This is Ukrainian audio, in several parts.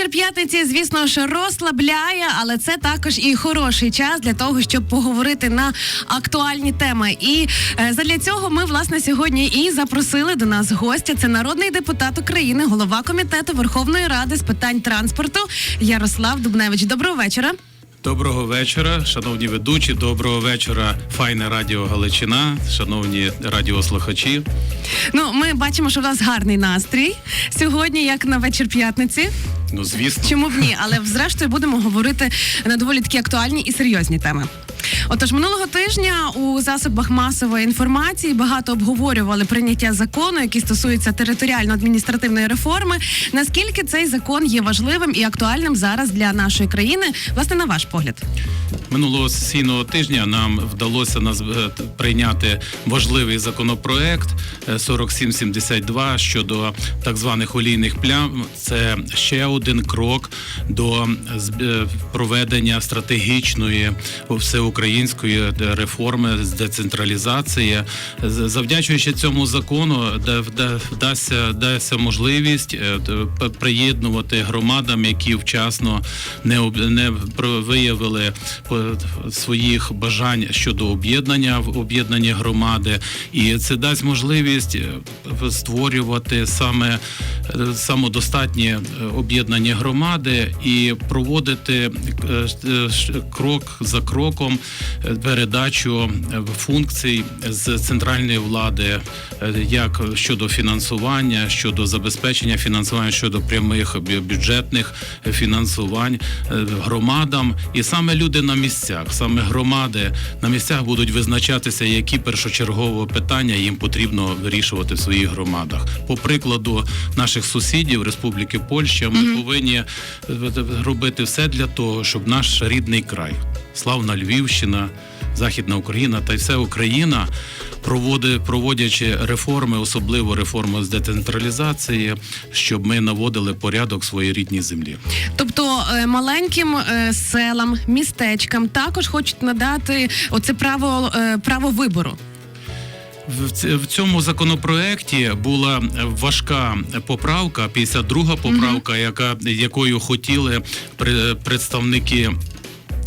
Вечір п'ятниці, звісно ж, розслабляє, але це також і хороший час для того, щоб поговорити на актуальні теми. І е, задля цього ми власне сьогодні і запросили до нас гостя. Це народний депутат України, голова комітету Верховної Ради з питань транспорту Ярослав Дубневич. Доброго вечора. Доброго вечора, шановні ведучі. Доброго вечора, файне радіо Галичина, шановні радіослухачі. Ну, ми бачимо, що у вас гарний настрій сьогодні, як на вечір п'ятниці. Ну звісно, Чому б ні? Але зрештою будемо говорити на доволі такі актуальні і серйозні теми. Отож, минулого тижня у засобах масової інформації багато обговорювали прийняття закону, який стосується територіально-адміністративної реформи. Наскільки цей закон є важливим і актуальним зараз для нашої країни? Власне, на ваш погляд, минулого сесійного тижня нам вдалося наз- е, прийняти важливий законопроект е, 4772 щодо так званих олійних плям. Це ще один крок до е, проведення стратегічної всеукраїнської е, реформи з децентралізації. Завдячуючи цьому закону, де вда- вдасться дасться можливість е, приєднувати громадам, які вчасно не не виявили своїх бажань щодо об'єднання в об'єднані громади, і це дасть можливість е, створювати саме е, самодостатні е, об'єднані громади і проводити е, е, крок за кроком е, передачу е, функцій з центральної влади, е, як щодо фінансування, щодо забезпечення фінансування, щодо прямих бюджетних е, фінансувань е, громадам, і саме люди на місцях, саме громади на місцях будуть визначатися, які першочергові питання їм потрібно вирішувати в своїх громадах. По прикладу наших сусідів Республіки Польща, ми повинні е, робити все для того, щоб наш рідний край, славна Львівщина, Західна Україна та й вся Україна. Проводячи реформи, особливо реформи з децентралізації, щоб ми наводили порядок своїй рідній землі. тобто е, маленьким е, селам, містечкам також хочуть надати оце право е, право вибору. В цьому законопроекті була важка поправка, 52 поправка, яка якою хотіли представники.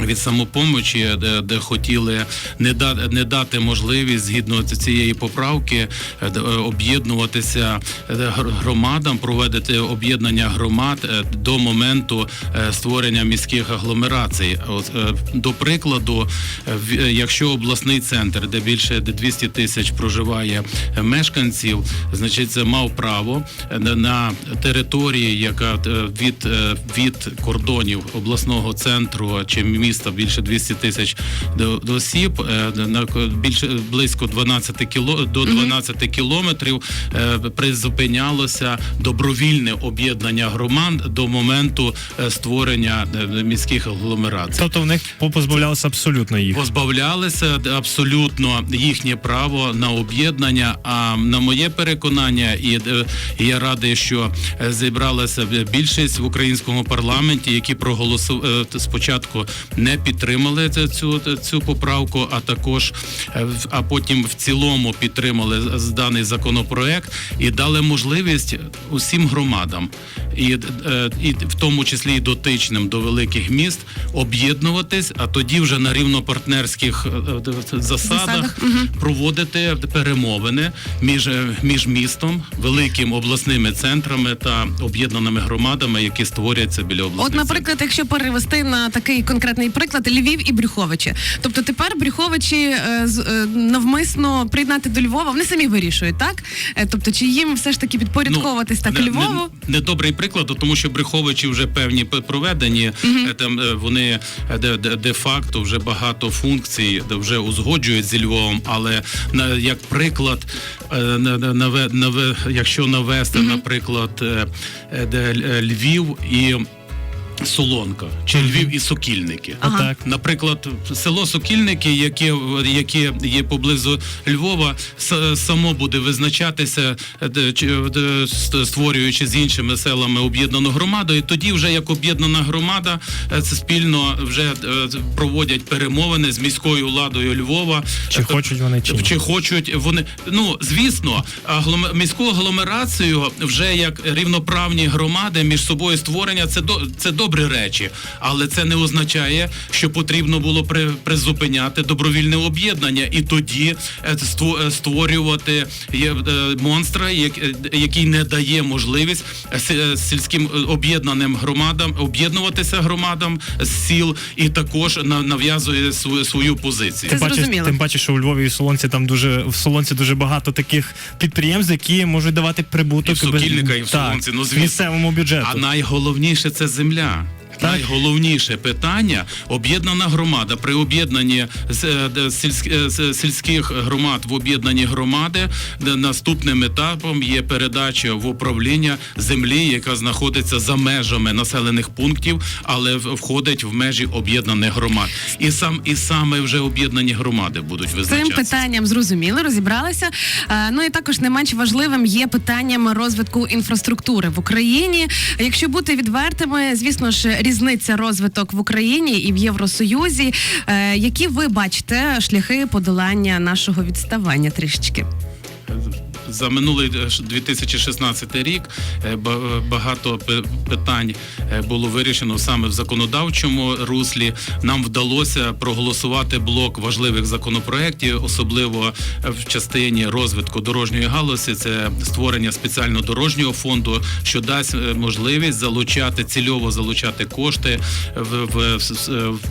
Від самопомочі, де, де хотіли не дати не дати можливість згідно цієї поправки е, е, об'єднуватися е, громадам, проводити об'єднання громад е, до моменту е, створення міських агломерацій. Е, до прикладу, е, е, якщо обласний центр, де більше 200 тисяч проживає е, мешканців, значить це мав право е, на- території, яка е, від, е, від кордонів обласного центру чи міста більше 200 тисяч до, до осіб, е, більше близько 12 кіло до 12 кілометрів е, призупинялося добровільне об'єднання громад до моменту е, створення е, міських агломерацій. Тобто в них позбавлялося абсолютно їх. Позбавлялися абсолютно їхнє право на об'єднання. А на моє переконання, і е, я радий, що зібралася більшість в українському парламенті, які проголосували спочатку не підтримали цю цю поправку, а також е, а потім в цілому підтримали даний законопроект і дали можливість усім громадам, і, е, і в тому числі і дотичним до великих міст об'єднуватись, а тоді вже на рівнопартнерських е, засадах Засадах, проводити перемовини між, між містом, великим обласними центрами та об'єднаними громадами, які створюються біля обласних От, наприклад, якщо перевести на такий конкретний приклад Львів і Брюховичі. Тобто тепер Брюховичі е, е, навмисно приєднати до Львова, вони самі вирішують, так? Е, тобто, чи їм все ж таки підпорядковуватись так Ну, не- Львову? Не, недобрий приклад, тому що Бреховичі вже певні проведені. е, Там вони е, де, де, де-факто вже багато функцій вже узгоджують зі Львовом, але як приклад, якщо навести, наприклад, де е, Львів і. Солонка чи Львів і Сокільники. Ага. Отак. Наприклад, село Сокільники, яке, яке є поблизу Львова, само буде визначатися, е, ст- створюючи з іншими селами об'єднану громаду. І тоді, вже як об'єднана громада, е, це спільно вже е, проводять перемовини з міською владою Львова. Чи Е, хочуть вони чи чи хочуть вони ну звісно, аглом- міську агломерацію вже як рівноправні громади між собою створення це до це добрі речі, але це не означає, що потрібно було при, призупиняти добровільне об'єднання і тоді е, ство- е, створювати є, е, монстра, як- який не дає можливість с- сільським об'єднаним громадам об'єднуватися громадам з сіл і також на- нав'язує свою, позицію. Тим паче, тим паче, що у Львові і Солонці там дуже в Солонці дуже багато таких підприємств, які можуть давати прибуток І в без- і в так, Солонці, ну, звісно. місцевому бюджету. А найголовніше це земля. Найголовніше питання об'єднана громада при об'єднанні е, е, сільських громад в об'єднані громади. Наступним етапом є передача в управління землі, яка знаходиться за межами населених пунктів, але входить в межі об'єднаних громад. І сам і саме вже об'єднані громади будуть Цим питанням зрозуміли, розібралися. Е, Ну і також не менш важливим є питанням розвитку інфраструктури в Україні. Якщо бути відвертими, звісно ж, різниця розвиток в Україні і в Євросоюзі. Е, Які ви бачите шляхи подолання нашого відставання трішечки? За минулий е, 2016 рік е, е, багато питань е, було вирішено саме в законодавчому руслі. Нам вдалося проголосувати блок важливих законопроєктів, особливо е, в частині розвитку дорожньої галузі. Це створення спеціального дорожнього фонду, що дасть е, можливість залучати цільово залучати кошти в, в,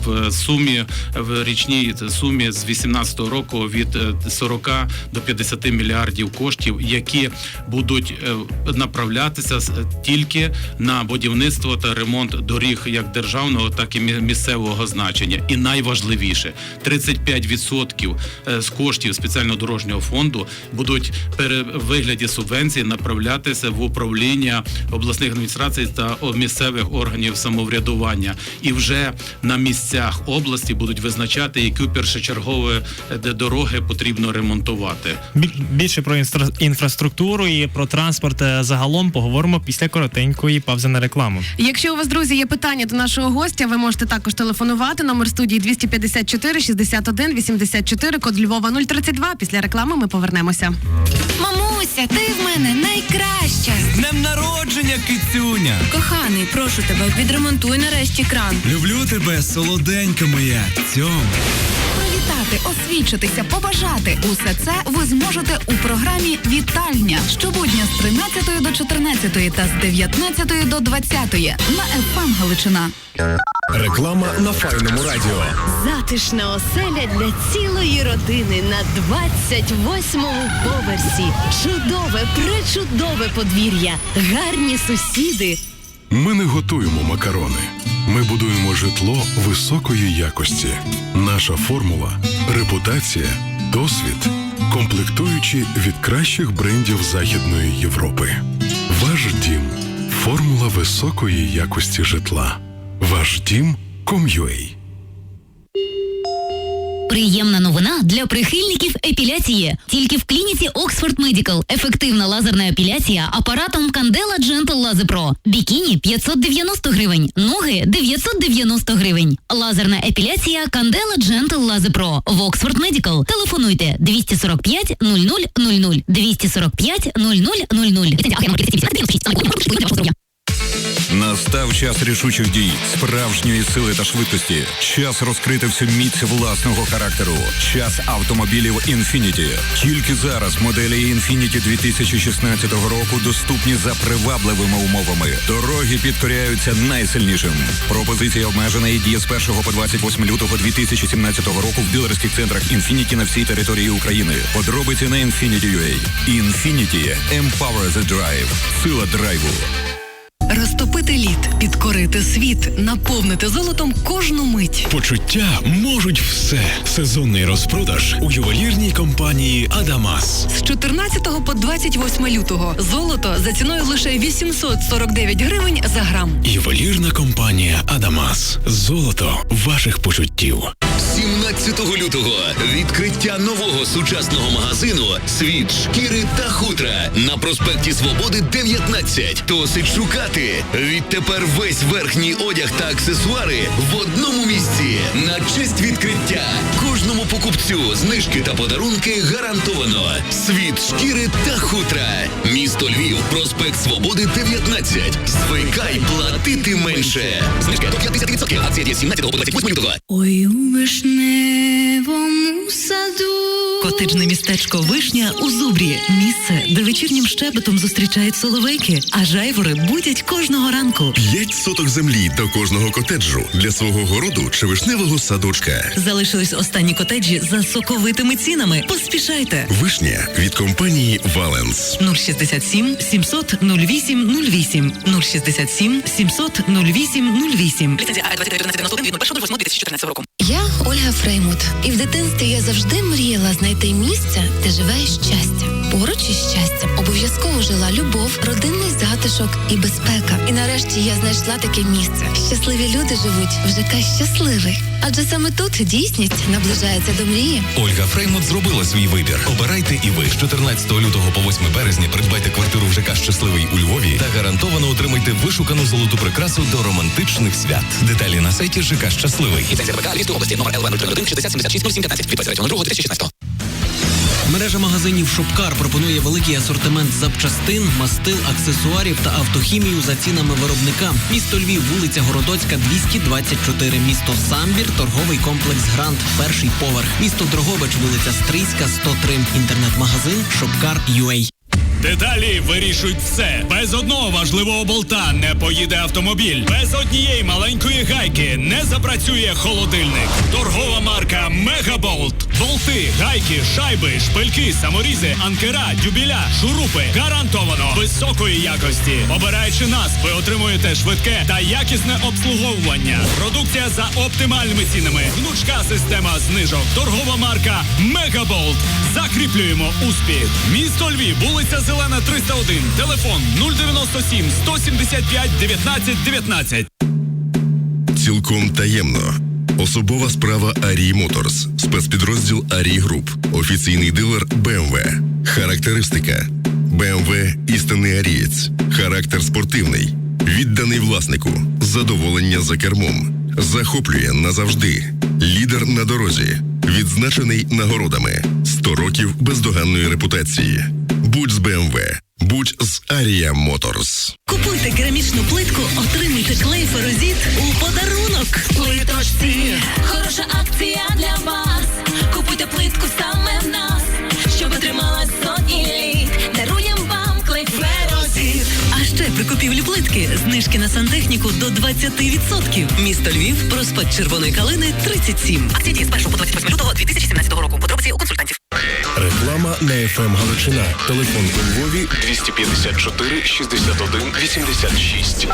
в, сумі в річній сумі з 2018 року від е, 40 до 50 мільярдів коштів, які будуть е, направлятися тільки на будівництво та ремонт доріг як державного, так і місцевого значення. І найважливіше 35% е, з коштів спеціального дорожнього фонду будуть в вигляді субвенцій направлятися в управління обласних адміністрацій та місцевих органів самоврядування. І вже на місцях області будуть визначати, які першочергові е, дороги потрібно ремонтувати. Більше про інстра- інфраструктуру і про транспорт е, загалом поговоримо після коротенької паузи на рекламу. Якщо у вас, друзі, є питання до нашого гостя, ви можете також телефонувати. Номер студії 254 61 84, код Львова 032. Після реклами ми повернемося. Мамуся, ти в мене найкраща. З Днем народження, кицюня! Коханий, прошу тебе, відремонтуй нарешті кран. Люблю тебе, солоденька моя. Цьом. Привітати, освідчитися, побажати. Усе це ви зможете у програмі Вітальня щобудня з 13 до 14 та з 19 до 20 на ФМ Галичина. Реклама на файному радіо. Затишна оселя для цілої родини на 28-му поверсі. Чудове, пречудове подвір'я, гарні сусіди. Ми не готуємо макарони. Ми будуємо житло високої якості. Наша формула репутація, досвід, комплектуючі від кращих брендів Західної Європи. Ваш дім формула високої якості житла. Ваш дім Ком'юей. Приємна новина для прихильників епіляції. Тільки в клініці Oxford Medical ефективна лазерна епіляція апаратом Candela Gentle Pro. Бікіні 590 гривень, ноги 990 гривень. Лазерна епіляція Candela Gentle Pro в Oxford Medical. Телефонуйте 245 0000 245 0000. Настав час рішучих дій, справжньої сили та швидкості. Час розкрити всю міць власного характеру. Час автомобілів Infiniti. Тільки зараз моделі Infiniti 2016 року доступні за привабливими умовами. Дороги підкоряються найсильнішим. Пропозиція обмежена і діє з 1 по 28 лютого 2017 року в дилерських центрах Infiniti на всій території України. Подробиці на Infiniti.ua. Infiniti. Empower the Drive. Сила драйву. Розтопити лід, підкорити світ, наповнити золотом кожну мить. Почуття можуть все. Сезонний розпродаж у ювелірній компанії Адамас. З 14 по 28 лютого золото за ціною лише 849 гривень за грам. Ювелірна компанія Адамас. Золото ваших почуттів. 17 лютого відкриття нового сучасного магазину Світ шкіри та хутра на проспекті Свободи 19. Досить шукати. Відтепер весь верхній одяг та аксесуари в одному місці. На честь відкриття кожному покупцю знижки та подарунки гарантовано. Світ шкіри та хутра. Місто Львів, проспект Свободи 19. Звикай платити менше. Знижка до 50%. Акція діє з 17 по 28 лютого. Ой, у força do Котеджне містечко Вишня у Зубрі. Місце, де вечірнім щебетом зустрічають соловейки, а жайвори будять кожного ранку. П'ять соток землі до кожного котеджу для свого городу чи вишневого садочка. Залишились останні котеджі за соковитими цінами. Поспішайте. Вишня від компанії Валенс. 067 700 08 08 067 700 08 08 Ліцензія А 2491 від 01 2014 року. Я Ольга Фреймут, і в дитинстві я завжди мріяла знайти місце, де живе щастя. Поруч із щастям обов'язково жила любов, родинний затишок і безпека. І нарешті я знайшла таке місце. Щасливі люди живуть в ЖК щасливий. Адже саме тут дійсність наближається до мрії. Ольга Фреймут зробила свій вибір. Обирайте і ви з 14 лютого по 8 березня придбайте квартиру в ЖК Щасливий у Львові та гарантовано отримайте вишукану золоту прикрасу до романтичних свят. Деталі на сайті ЖК Щасливий. області номер ЛВ 001 60 76 017 від 23 2 2016. Мережа магазинів Шопкар пропонує великий асортимент запчастин, мастил, аксесуарів та автохімію за цінами виробника. Місто Львів, вулиця Городоцька, 224. Місто Самбір, торговий комплекс Гранд, перший поверх. Місто Дрогобич, вулиця Стрийська, 103. Інтернет-магазин Шопкар.ua. Деталі вирішують все. Без одного важливого болта не поїде автомобіль. Без однієї маленької гайки не запрацює холодильник. Торгова марка Мегаболт. Болти, гайки, шайби, шпильки, саморізи, анкера, дюбіля, шурупи. Гарантовано високої якості. Обираючи нас, ви отримуєте швидке та якісне обслуговування. Продукція за оптимальними цінами. Гнучка система знижок. Торгова марка Мегаболт. Закріплюємо успіх. Місто Львів, вулиця Зелена, 301. Телефон 097 175 19 19. Цілком таємно. Особова справа Арій Моторс. Спецпідрозділ Арій Груп. Офіційний дилер BMW. Характеристика. BMW – істинний арієць. Характер спортивний. Відданий власнику. Задоволення за кермом. Захоплює назавжди. Лідер на дорозі. Відзначений нагородами. 100 років бездоганної репутації. Будь з BMW. Будь з Арія Моторс. Купуйте керамічну плитку, отримуйте клей ферозіт у подарунок. Плиточці, хороша акція для вас. Купуйте плитку саме в нас, щоб отримала сотні літ. Даруєм вам клей Ферозіт. А ще при купівлі плитки знижки на сантехніку до 20%. Місто Львів, проспект Червоної калини, 37. Акція діє з 1 по 28 на ФМ Галичина. Телефон у Львові 254 61 86.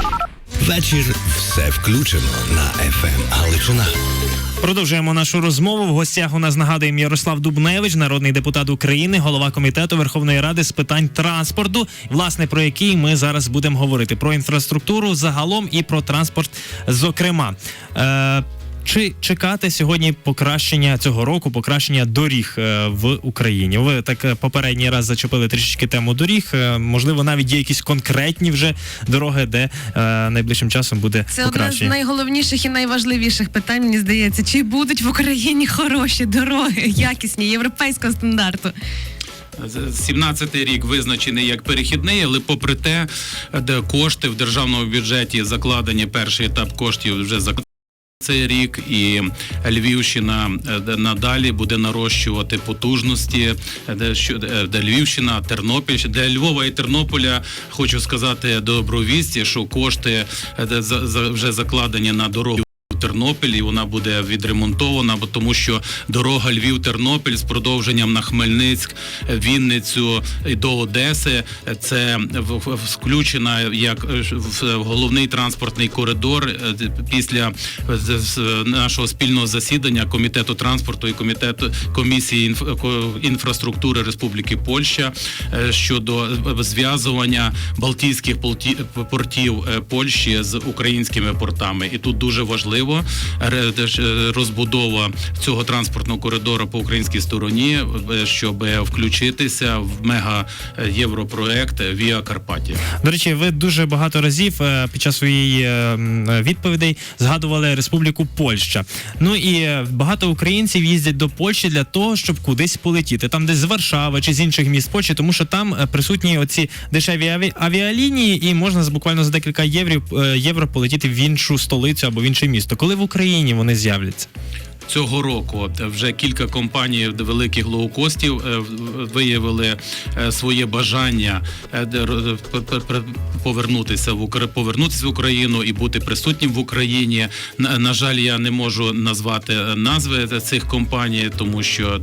Вечір все включено на ФМ Галичина. Продовжуємо нашу розмову. В гостях у нас нагадуємо Ярослав Дубневич, народний депутат України, голова комітету Верховної Ради з питань транспорту, власне про який ми зараз будемо говорити про інфраструктуру загалом і про транспорт. Зокрема, е, чи чекати сьогодні покращення цього року, покращення доріг е, в Україні? Ви так е, попередній раз зачепили трішечки тему доріг. Е, можливо, навіть є якісь конкретні вже дороги, де е, найближчим часом буде Це одне з найголовніших і найважливіших питань, мені здається, чи будуть в Україні хороші дороги, якісні, європейського стандарту. 17-й рік визначений як перехідний, але попри те, де кошти в державному бюджеті закладені, перший етап коштів вже закладені. Цей рік і Львівщина е, надалі буде нарощувати потужності, де е, Львівщина, Тернопільщина, для Львова і Тернополя хочу сказати добру вісті, що кошти е, вже закладені на дорогу Львів-Тернопіль, і вона буде відремонтована, бо тому що дорога Львів-Тернопіль з продовженням на Хмельницьк, Вінницю і до Одеси. Це включена як е, головний транспортний коридор е, після з нашого спільного засідання комітету транспорту і комітету комісії інфраструктури Республіки Польща е, щодо е, зв'язування Балтійських портів е, Польщі з українськими портами. І тут дуже важливо ж, е, розбудова цього транспортного коридору по українській стороні, е, щоб включитися в мега е, європроект Віа Карпатія. До речі, ви дуже багато разів під час своєї відповідей згадували Республіку Польща. Ну і багато українців їздять до Польщі для того, щоб кудись полетіти, там десь з Варшави чи з інших міст Польщі, тому що там присутні оці дешеві аві- авіалінії, і можна буквально за декілька євро, євро полетіти в іншу столицю або в інше місто. Коли в Україні вони з'являться? Цього року вже кілька компаній великих лоукостів е, виявили е, своє бажання е, повернутися в Укра- повернутися в Україну і бути присутнім в Україні. На, жаль, я не можу назвати назви цих компаній, тому що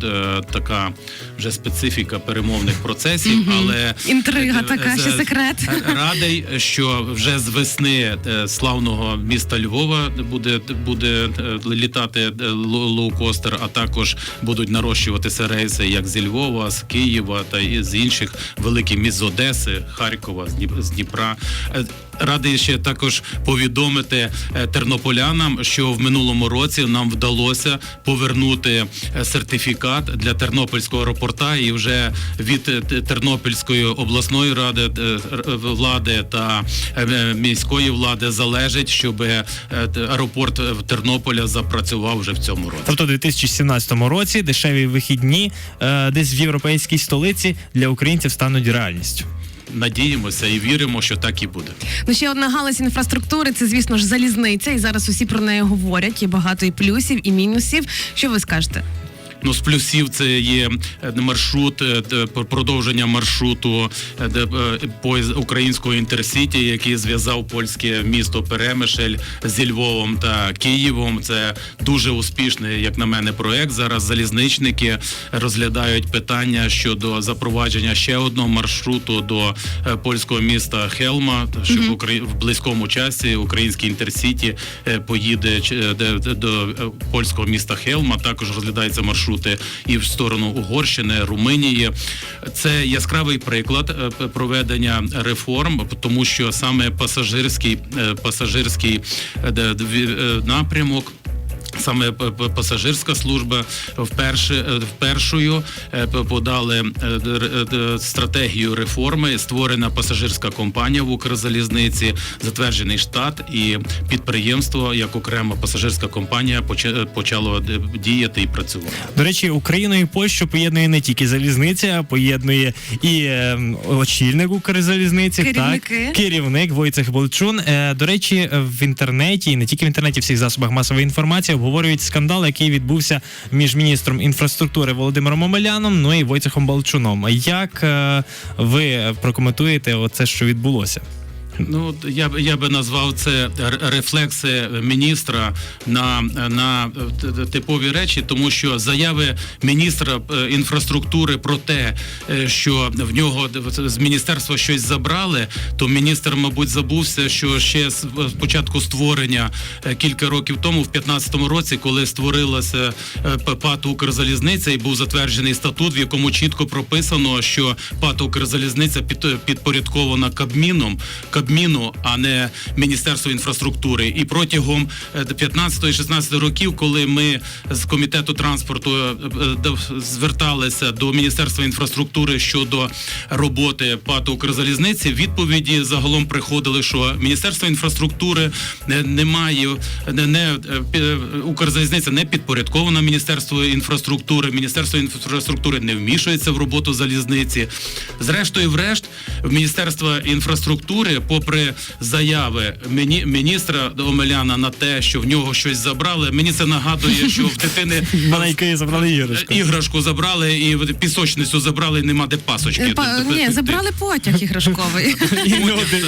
така вже специфіка перемовних процесів. Але Інтрига така, ще секрет. Радий, що вже з весни славного міста Львова буде буде літати е, ло- лоукостер, а також будуть нарощуватися рейси як зі Львова, з Києва та і з інших великих міст з Одеси, Харкова, з Дніп- Дніпра. Е, Радий ще також повідомити е, тернополянам, що в минулому році нам вдалося повернути е, сертифікат для тернопільського аеропорта, і вже від Тернопільської обласної ради влади та міської влади залежить, щоб аеропорт Тернополя запрацював вже в цьому році. Тобто у 2017 році дешеві вихідні е, десь в європейській столиці для українців стануть реальністю. Надіємося і віримо, що так і буде. Ну ще одна галузь інфраструктури це, звісно ж, залізниця, і зараз усі про неї говорять. Є багато і плюсів, і мінусів. Що ви скажете? Ну, з плюсів це є е, маршрут, е, продовження маршруту е, поїзд українського інтерсіті, який зв'язав польське місто Перемишель зі Львовом та Києвом. Це дуже успішний, як на мене, проект. Зараз залізничники розглядають питання щодо запровадження ще одного маршруту до польського міста Хелма, щоб Украї- в близькому часі український інтерсіті поїде до польського міста Хелма. Також розглядаються маршрути і в сторону Угорщини, Румунії. Це яскравий приклад е, проведення реформ, тому що саме пасажирський е, пасажирський е, напрямок. Саме пасажирська служба вперше е, впершою е, подали е, стратегію реформи. Створена пасажирська компанія в Укрзалізниці, затверджений штат і підприємство як окрема пасажирська компанія поча- почало діяти і працювати. До речі, Україну і Польщу поєднує не тільки залізниця, а поєднує і очільник Укрзалізниці, Керівники. так, керівник Войцех Болчун. До речі, в інтернеті, і не тільки в інтернеті, в всіх засобах масової інформації обговорюють скандал, який відбувся між міністром інфраструктури Володимиром Омеляном, ну і Войцехом Балчуном. Як е, ви прокоментуєте оце, що відбулося? Ну я б я би назвав це рефлекси міністра на, на т- типові речі, тому що заяви міністра е, інфраструктури про те, е, що в нього з міністерства щось забрали, то міністр, мабуть, забувся, що ще з початку створення е, кілька років тому, в 2015 році, коли створилася е, ПАТ Укрзалізниця і був затверджений статут, в якому чітко прописано, що ПАТ Укрзалізниця підпорядкована Кабміном, Кабміну, а не Міністерству інфраструктури. І протягом 15-16 років, коли ми з комітету транспорту е, е, зверталися до Міністерства інфраструктури щодо роботи ПАТ Укрзалізниці, відповіді загалом приходили, що Міністерство інфраструктури не, має не, не е, Укрзалізниця не підпорядкована Міністерству інфраструктури. Міністерство інфраструктури не вмішується в роботу залізниці. Зрештою, врешт, в Міністерства інфраструктури, попри заяви міні, міністра Омеляна на те, що в нього щось забрали, мені це нагадує, що в дитини Маленької забрали іграшку. іграшку забрали і в пісочницю забрали, і нема де пасочки. Е, Ні, забрали потяг іграшковий.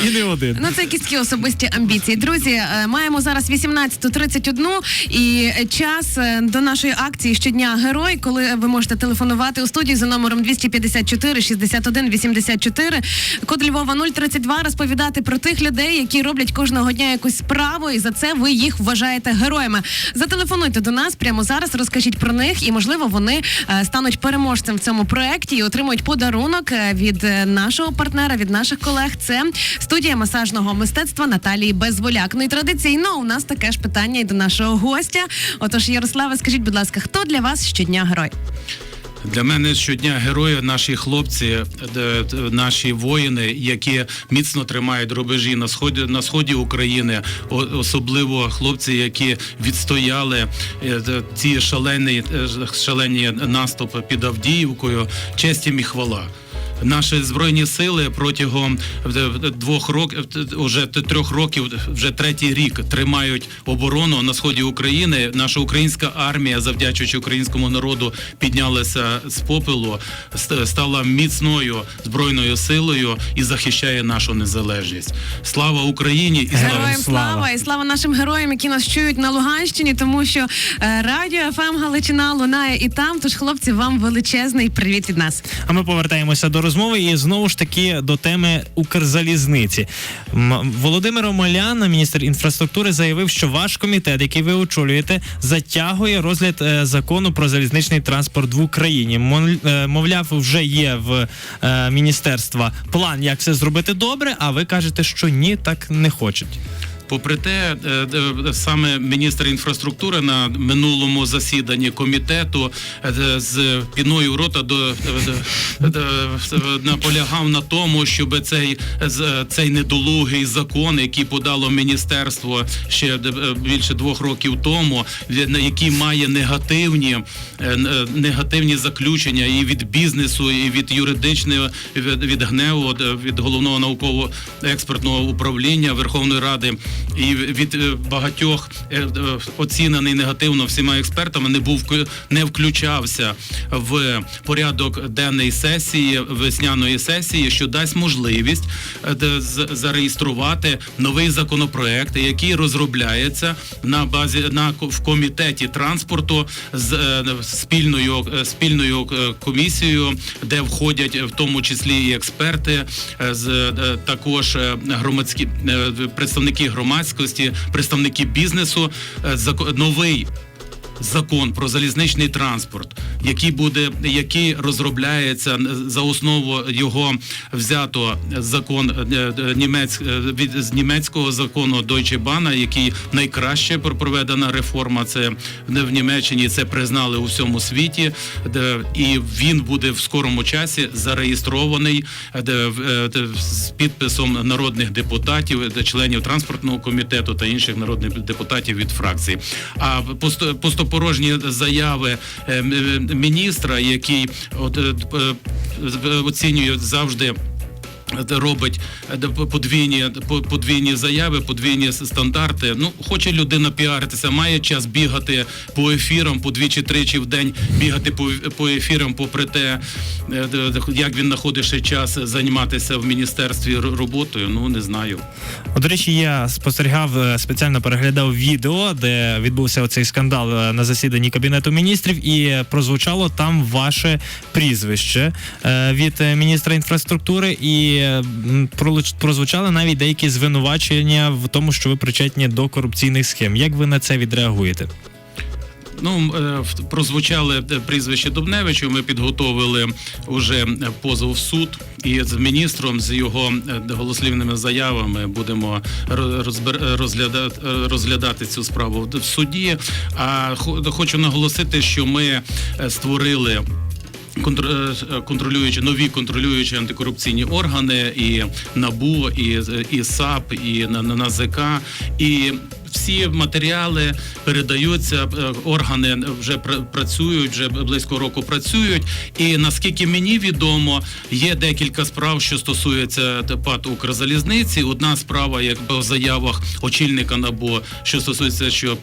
І не один. Ну, це якісь такі особисті амбіції. Друзі, е, маємо зараз 18.31 і час е, до нашої акції щодня герой, коли ви можете телефонувати у студії за номером 254 61 84, код Львова 032, розповідати про тих людей, які роблять кожного дня якусь справу, і за це ви їх вважаєте героями. Зателефонуйте до нас прямо зараз, розкажіть про них, і можливо вони е, стануть переможцем в цьому проекті і отримують подарунок е, від е, нашого партнера, від наших колег. Це студія масажного мистецтва Наталії Безволяк. Ну і традиційно у нас таке ж питання і до нашого гостя. Отож, Ярославе, скажіть, будь ласка, хто для вас щодня герой? Для мене щодня герої наші хлопці, де- де наші воїни, які міцно тримають рубежі на сході на сході України, особливо хлопці, які відстояли е, ці шалені, е, шалені наступи під Авдіївкою. Честь їм і хвала. Наші збройні сили протягом е, двох років, е, уже трьох років, вже третій рік тримають оборону на сході України. Наша українська армія, завдячуючи українському народу, піднялася з попелу, стала міцною збройною силою і захищає нашу незалежність. Слава Україні і слава Героям слава і слава нашим героям, які нас чують на Луганщині, тому що е, радіо ФМ Галичина лунає і там. Тож, хлопці, вам величезний привіт від нас. А ми повертаємося до розмови і знову ж таки до теми Укрзалізниці. Володимир Омелян, міністр інфраструктури, заявив, що ваш комітет, який ви очолюєте, затягує розгляд е, закону про залізничний транспорт в Україні. Е, Мовляв, вже є в е, міністерства план, як це зробити добре. А ви кажете, що ні, так не хочуть. Попри те, е, е, саме міністр інфраструктури на минулому засіданні комітету е, з піною рота до, наполягав на тому, щоб цей цей недолугий закон, який подало міністерство ще більше двох років тому, який має негативні негативні заключення і від бізнесу, і від юридичного від, від ГНЕУ, е, від головного науково-експертного управління Верховної Ради і від е, багатьох е, е, оцінений негативно всіма експертами, не був не включався в порядок денний сесії весняної сесії, що дасть можливість зареєструвати новий законопроект, який розробляється на базі на в комітеті транспорту з спільною спільною комісією, де входять в тому числі і експерти, з також громадські представники громадськості, представники бізнесу. Е, Новий закон про залізничний транспорт, який буде, який розробляється за основу його взято закон е, е, німець е, від з німецького закону Deutsche Bahn, який найкраще пр- проведена реформа. Це не в Німеччині. Це признали у всьому світі, і він буде в скорому часі зареєстрований е, е, з підписом народних депутатів, е, членів транспортного комітету та інших народних депутатів від фракції. А пусто- пустопорожні заяви е, м- е, міністра, який от, е, п- е, оцінює завжди. Робить е, подвійні по- подвійні заяви, подвійні стандарти. Ну хоче людина піаритися, має час бігати по ефірам по двічі-тричі в день, бігати по, по ефірам, попри те, е, як він знаходить час займатися в міністерстві роботою. Ну не знаю. От, До речі, я спостерігав е, спеціально переглядав відео, де відбувся оцей скандал на засіданні кабінету міністрів, і прозвучало там ваше прізвище від міністра інфраструктури, і е, прозвучали навіть деякі звинувачення в тому, що ви причетні до корупційних схем. Як ви на це відреагуєте? Ну е, прозвучали е, прізвище Дубневича. Ми підготовили уже позов в суд, і з міністром з його е, голослівними заявами будемо ро- розглядати, розглядати цю справу в суді. А хо- хочу наголосити, що ми е, створили. Контр- е, контролюючи нові контролюючі антикорупційні органи, і НАБУ, і, і САП, і на, на НАЗК. І всі матеріали передаються, е, органи вже працюють, вже близько року працюють. І наскільки мені відомо, є декілька справ, що стосуються ПАТ Укрзалізниці. Одна справа, як по заявах очільника НАБУ, що стосується, що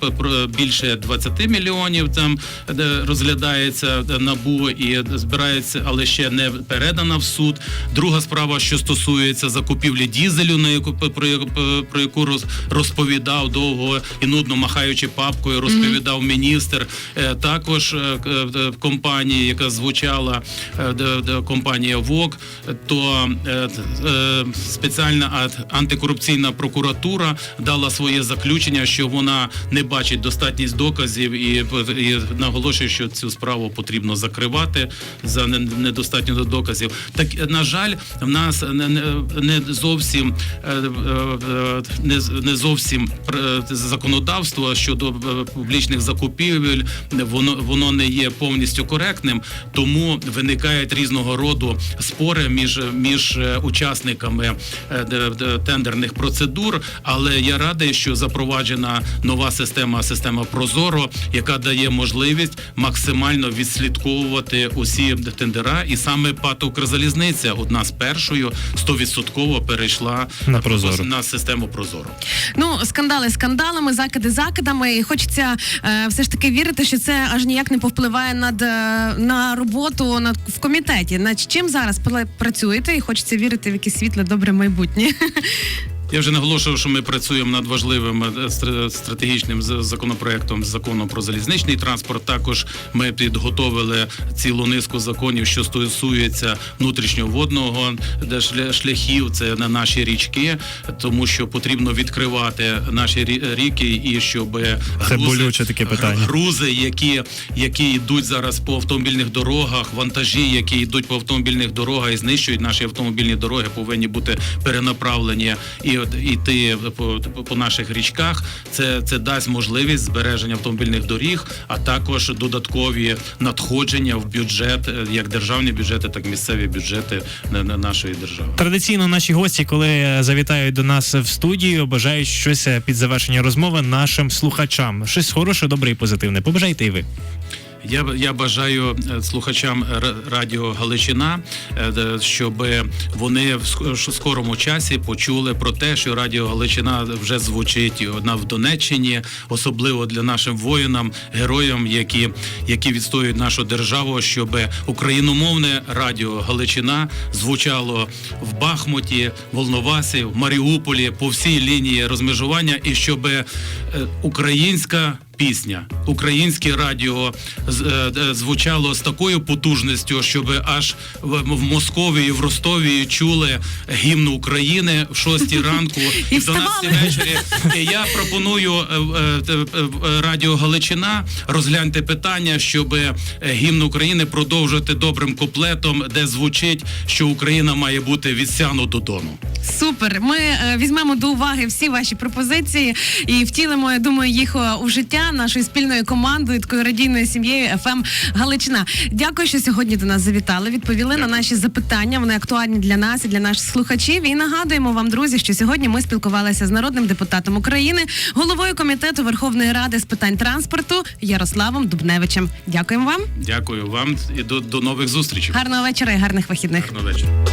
більше 20 мільйонів там е, розглядається е, НАБУ і збирається, але ще не передана в суд. Друга справа, що стосується закупівлі дізелю, на яку про, яку- розповідав довго і нудно махаючи папкою, розповідав міністр. Е, Також е, е, компанії, яка звучала компанія ВОК, то спеціальна антикорупційна прокуратура дала своє заключення, що вона не бачить достатність доказів і, наголошує, що цю справу потрібно закривати за недостатньо доказів. Так на жаль, в нас не, зовсім не, зовсім законодавство щодо е, публічних закупівель, воно воно не є повністю коректним, тому виникають різного роду спори між між е, учасниками е, де- де- тендерних процедур. Але я радий, що запроваджена нова система, система Прозоро, яка дає можливість максимально відслідковувати усі тендера, і саме ПАТ Укрзалізниця одна з першою 100% перейшла На Прозоро. на систему Прозоро. Ну, скандали скандали скандалами, закиди закидами. І хочеться е, все ж таки вірити, що це аж ніяк не повпливає над е, на роботу над в комітеті. Над чим зараз працюєте, і хочеться вірити в якесь світле добре майбутнє. Я вже наголошував, що ми працюємо над важливим е, стр- стратегічним законопроектом закону про залізничний транспорт. Також ми підготовили цілу низку законів, що стосується внутрішньоводного шляхів. Це на наші річки, тому що потрібно відкривати наші рі- ріки і щоб Це болюче таке питання. грузи, які, які йдуть зараз по автомобільних дорогах, вантажі, які йдуть по автомобільних дорогах і знищують наші автомобільні дороги, повинні бути перенаправлені і от йти по, по наших річках. Це, це дасть можливість збереження автомобільних доріг, а також додаткові надходження в бюджет, е, як державні бюджети, так і місцеві бюджети на- на нашої держави. Традиційно наші гості, коли завітають до нас в студію, бажають щось е, під завершення розмови нашим слухачам. Щось хороше, добре і позитивне. Побажайте і ви. Я, я бажаю е, слухачам радіо Галичина, е, щоб вони в ск- скорому часі почули про те, що радіо Галичина вже звучить і на в Донеччині, особливо для нашим воїнам, героям, які, які відстоюють нашу державу, щоб україномовне радіо Галичина звучало в Бахмуті, Волновасі, в Маріуполі по всій лінії розмежування, і щоб е, українська пісня, українське радіо е, звучало з такою потужністю, щоб аж в, в Московії, в Ростові чули гімн України в 6 ранку І в 12 вставали. ввечері. І я пропоную е, е, радіо Галичина розгляньте питання, щоб гімн України продовжити добрим куплетом, де звучить, що Україна має бути від сяну до дону. Супер. Ми візьмемо до уваги всі ваші пропозиції і втілимо, я думаю, їх у життя нашою спільною командою, такою радійною сім'єю ФМ Галичина. Дякую, що сьогодні до нас завітали. Відповіли на наші запитання. Вони актуальні для нас і для наших слухачів. І нагадуємо вам, друзі, що сьогодні ми спілкувалися з народним депутатом України, головою комітету Верховної Ради з питань транспорту Ярославом Дубневичем. Дякуємо вам. Дякую вам і до, до нових зустрічей. Гарного вечора і гарних вихідних. Гарного вечора.